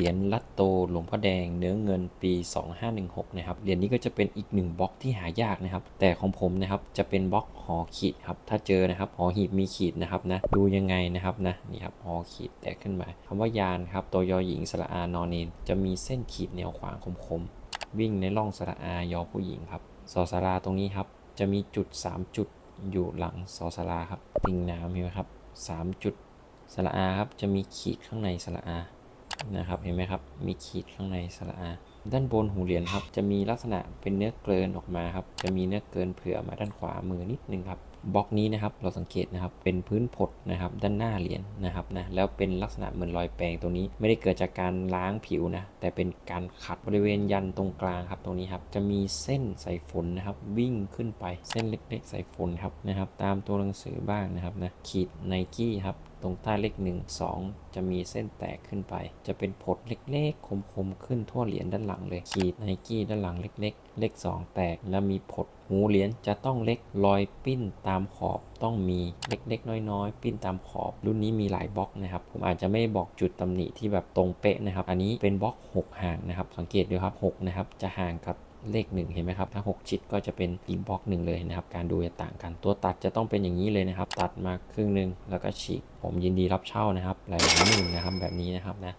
เหรียญลัตโตหลวงพ่อแดงเนื้อเงินปี 2516 นะครับ เหรียญนี้ก็จะเป็นอีกหนึ่งบล็อกที่หายากนะครับ แต่ของผมนะครับจะเป็นบล็อกหอขีดครับ ถ้าเจอนะครับหอหีบมีขีดนะครับนะ ดูยังไงนะครับนะ นี่ครับหอขีดแตกขึ้นมาคำว่ายานครับ ตัวยอหญิงสระอานอนเนนจะมีเส้นขีดแนวขวางคมๆ วิ่งในร่องสระอายอผู้หญิงครับ สอสาราตรงนี้ครับ จะมีจุด 3 จุดอยู่หลังสอสาราครับติ่งน้ำเห็นไหมครับ3จุดสระอาครับ จะมีขีดข้างในสระอา นะครับเห็นไหมครับมีขีดข้างในสระอา ด้านบนหูเหรียญครับ จะมีลักษณะเป็นเนื้อเกลินออกมาครับจะมีเนื้อเกินเผื่อมาด้านขวามือนิดนึงครับบล็อกนี้นะครับเราสังเกตนะครับเป็นพื้นผดนะครับด้านหน้าเหรียญนะครับนะแล้วเป็นลักษณะเหมือนรอยแปรงตรงนี้ไม่ได้เกิดจากการล้างผิวนะแต่เป็นการขัดบริเวณยันตรงกลางครับตรงนี้ครับจะมีเส้นสายฝนนะครับวิ่งขึ้นไปเส้นเล็กๆสายฝนครับนะครับตามตัวหนังสือบ้างนะครับนะขีดไนกี้ครับ ตรงใต้เลข 1 2 จะมีเส้นแตกขึ้นไป จะเป็นผดเล็กๆ คมๆ ขึ้นทั่วเหรียญด้านหลังเลย ขีดไนกี้ด้านหลังเล็ก ๆ เลข 2 แตกแล้วมีผดหูเหรียญจะต้องเล็กรอยปิ้นตามขอบต้องมีเล็กๆ น้อยๆ ปิ้นตามขอบ รุ่นนี้มีหลายบล็อกนะครับ ผมอาจจะไม่บอกจุดตำหนิที่แบบตรงเป๊ะนะครับ อันนี้เป็นบล็อก 6 ห่างนะครับ สังเกตดูครับ6นะครับจะห่างกับ เลขหนึ่งเห็นไหมครับ ถ้า 6 ชิดก็จะเป็นอีบล็อกหนึ่งเลยนะครับ การดูจะต่างกัน ตัวตัดจะต้องเป็นอย่างนี้เลยนะครับ ตัดมาครึ่งหนึ่งแล้วก็ฉีก ผมยินดีรับเช่านะครับหลายหมื่นนะครับแบบนี้นะครับนะ